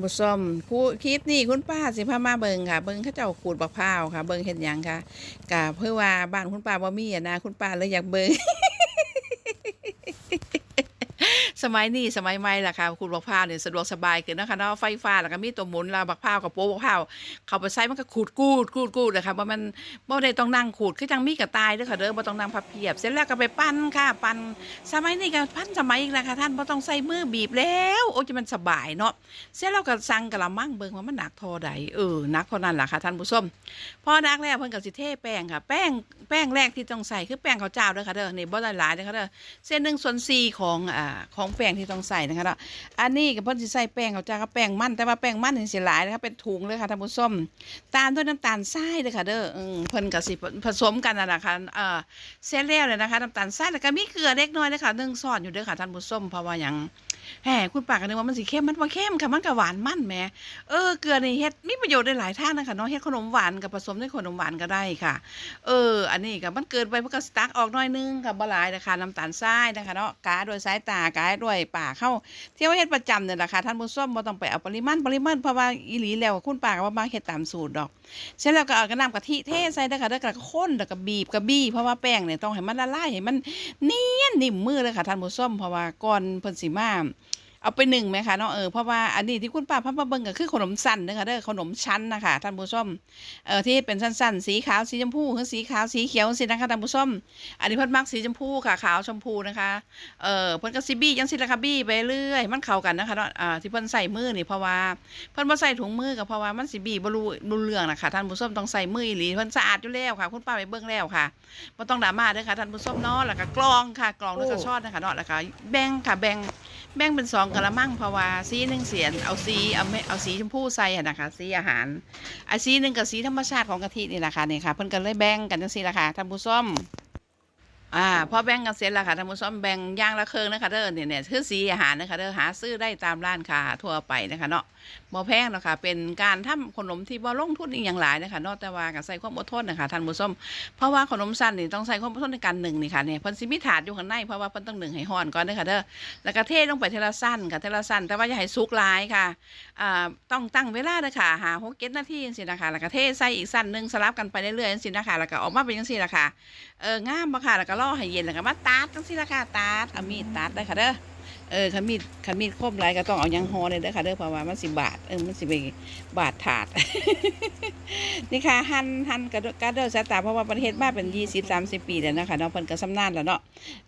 บุษมคูคลิปนี่คุณป้าสิพามาเบิงค่ะ เบิงเขาเจ้าขูดบักพร้าวค่ะ เบิงเห็นยังค่ะกะเพื่อว่าบ้านคุณป้าบ่มีอะนะคุณป้าเลยอยากเบิง สมัยนี้สมัยใหม่ล่ะค่ะขูดบักพร้าวเนี่ยสะดวกสบายขึ้นนะคะเนาะไฟฟ้าแล้วก็มีตัวหมุนล้วบักพร้าวกับโป๊บักพร้าวเข้าไปใส่มันก็ขูดกูดกูดกูดเลยค่ะบ่ามันบ่ได้ต้องนั่งขูดคือจังมีกระตายเด้อค่ะเด้อบ่ต้องนั่งพับเพียบ เสร็จแล้วก็ไปปั้นค่ะ ปั้นสมัยนี้ก็ปั้นสมัยอีกแล้วค่ะท่านบ่ต้องใส่มือบีบแล้วโอ้จะมันสบายเนาะเสร็จแล้วก็สั่งกะละมังเบิ่งว่ามันหนักทอใดเออหนักเท่านั้นล่ะค่ะท่านผู้ชมพอหนักแล้วเพิ่นก็สิเทแป้งค่ะ แป้งแป้งแรกที่ต้องใส่คือแป้งข้าวเจ้าเด้อค่ะเด้อนี่บ่ได้หลายเด้อค่ะเด้อเส้นนึงส่วนสี่ของอ่าของแป้งที่ต้องใส่นะคะเนาะอันนี้ก็เพิ่นสิใส่แป้งเขาจ้ากับแป้งมันแต่ว่าแป้งมันนี่สิหลายนะคะเป็นถุงเลยค่ะท่านผู้ชมตามด้วยน้ำตาลทรายเลยค่ะเด้อเพิ่นก็สิผสมกันน่ะค่ะเออเสร็จแล้วเลยนะคะน้ำตาลทรายแล้วก็มีเกลือเล็กน้อยเลยค่ะนึ่งซ่อนอยู่เด้อค่ะท่านผู้ชมเพราะว่าอย่าง แหมคุณปากกันนึกว่ามันสิเข้มมันบ่เข้มค่ะมันก็หวานมันแหมเออเกลือนี่เฮ็ดมีประโยชน์ได้หลายท่างนะคะเนาะเฮ็ดขนมหวานกับผสมในขนมหวานก็ได้ค่ะ เออ อันนี้ก็มันเกินไปมันก็สตักออกน่อยนึงค่ะบ่หลายนะคะน้ำตาลทรายนะคะเนาะกาด้วยสายตากาด้วยปากเข้าเที่ยวเฮ็ดประจำเนี่ยแหละค่ะท่านผู้ชมบ่ต้องไปเอาปริมาณปริมาณเพราะว่าอีหลีแล้วคุณปากว่ามาเฮ็ดตามสูตรดอกเสร็จแล้วก็เอากระน้ำกะทิเทใส่เด้ค่ะเด้อก็ข้นแล้วก็บีบก็บี้เพราะว่าแป้งเนี่ยต้องให้มันละลายให้มันเนียนนิ่มมือเลยค่ะท่านผู้ชมเพราะว่าก่อนเพิ่นสิมา เอาไปหนึ่งไหมคะเนาะเออเพราะว่าอันนี้ที่คุณป้าพับมาเบิ่งก็คือขนมสั้นนะคะเด้อขนมชั้นนะคะท่านผู้ชมเอ่อที่เป็นสั้นๆ สีขาวสีชมพูหรือสีขาวสีเขียวสินะคะท่านผู้ชมอันนี้เพิ่นมักสีชมพูค่ะขาวชมพูนะคะเออเพิ่นก็สิบี้จังสิละค่ะบี้ไปเรื่อยมันเข้ากันนะคะเนาะอ่าที่เพิ่นใส่มือนี่เพราะว่าเพิ่นบ่ใส่ถุงมือก็เพราะว่ามันสิบี้บ่รู้รู้เรื่องนะคะท่านผู้ชมต้องใส่มืออีหลีเพิ่นสะอาดอยู่แล้วค่ะ คุณป้าไปเบิ่งแล้วค่ะบ่ต้องดราม่าเด้อค่ะท่านผู้ชมเนาะแล้วก็กรองค่ะกรองด้วยกระชอนนะคะเนาะแล้วก็แบ่งค่ะแบ่งแบ่งเป็นสองกะละมังเพราะว่าสีหนึ่งเสียนเอาสีเอาไม่เอาสีชมพูใส่นะคะสีอาหารไอ้สีหนึ่งกับสีธรรมชาติของกะทินี่แหละค่ะนี่ค่ะเพิ่นก็เลยแบ่งกันจังซี่ละค่ะท่านผู้ชม อ่าพอแบ่งกันเสร็จแล้วค่ะท่านผู้ชมแบ่งย่างละเครื่องนะคะเด้อเนี่ยเนี่ยคือสีอาหารนะคะเด้อหาซื้อได้ตามร้านค้าทั่วไปนะคะเนาะบ่แพงเนาะค่ะเป็นการทำขนมที่บ่ลงทุนอีกอย่างหลายนะคะเนาะแต่ว่าก็ใส่ความอดทนนะคะท่านผู้ชมเพราะว่าขนมสั้นนี่ต้องใส่ความอดทนในการหนึ่งนี่ค่ะเนี่ยเพิ่นสิมีถาดอยู่ข้างในเพราะว่าเพิ่นต้องหนึ่งให้ฮ้อนก่อนเด้อค่ะเด้อแล้วก็เทลงไปเทละสั้นค่ะเทละสั้นแต่ว่าอย่าให้สุกหลายค่ะอ่าต้องตั้งเวลาเด้อค่ะหา6 7นาทีจังซี่นะคะแล้วก็เทใส่อีกสั้นหนึงสลับกันไปเรื่อยๆจังซี่นะคะแล้วก็ออกมาเป็นจังซี่ล่ะคะเอองามบ่ค่ะแล้วก็รอให้เย็นแล้วก็มาตัดจังซี่ล่ะค่ะตัดเอามีดตัดได้ค่ะเด้อเออคันมีดคันมีดคมหลายก็ต้องเอายังหอเลยเด้อค่ะเด้อเพราะว่ามันสิบาดเออมันสิไปบาดถาด นี่ค่ะหั่นหั่นกระโดดกระโดดสาตาเพราะว่าประเทศมาเป็นยี่สิบสามสิบปีแล้วนะคะเนาะเพิ่นก็สำนานแล้วเนาะ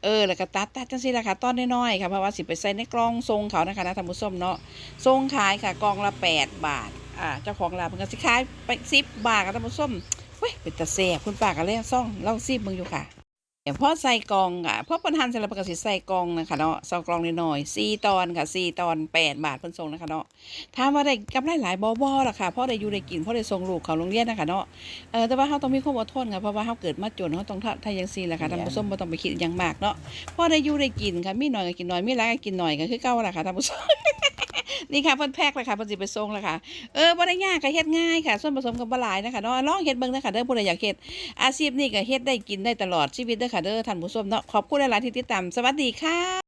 เออแล้วก็ตัดตัดจังซี่ล่ะค่ะตอนน้อยๆค่ะเพราะว่าสิไปใส่ในกล่องทรงเขานะคะนะท่านผู้ชมเนาะทรงขายค่ะกล่องละแปดบาทอ่าเจ้าของร้านเพิ่นก็สิขายไปสิบบาทค่ะท่านผู้ชมเว้ยเป็นตาแซ่บคุณป้าก็เลยซ่องเลองซีบมึงอยู่ค่ะ เดี๋ยวพอใส่กองอะพอเพิ่นหั่นเสร็จแล้วเพิ่นก็สิใส่กองนะคะเนาะใส่กองน้อยๆสี่ตอนค่ะสี่ตอนแปดบาทเพิ่นส่งนะคะเนาะถามว่าได้กำไรหลายบ่บ่ล่ะค่ะพราะได้อยู่ได้กินพราะได้ส่งลูกเขาโรงเรียนนะคะเนาะเออแต่ว่าเฮาต้องมีความอดทนค่ะเพราะว่าเฮาเกิดมาจนเฮาต้องทำทาจังซีแหละค่ะท่านผู้ชมบ่ต้องไปคิดอหยังมากเนาะพ่อได้อยู่ได้กินค่ะมีหน้อยก็กินหน้อยมีหลายก็กินหน้อยก็คือเก่าล่ะค่ะท่านผู้ชม นี่ค่ะเพิ่นแพ็คแล้วค่ะเพิ่นสิไปส่งแล้วค่ะเออบ่ได้ยากค่ะเฮ็ดง่ายค่ะ ส่วนผสมกับ่หลายนะคะเนาะลองเฮ็ดเบิ่งนะคะเด้อผู้ใดอยากเฮ็ดอาชีพนี้ก็เฮ็ดได้กินได้ตลอดชีวิตเด้อค่ะเด้อท่านผู้ชมเนาะขอบคุณหลายๆที่ติดตามสวัสดีค่ะ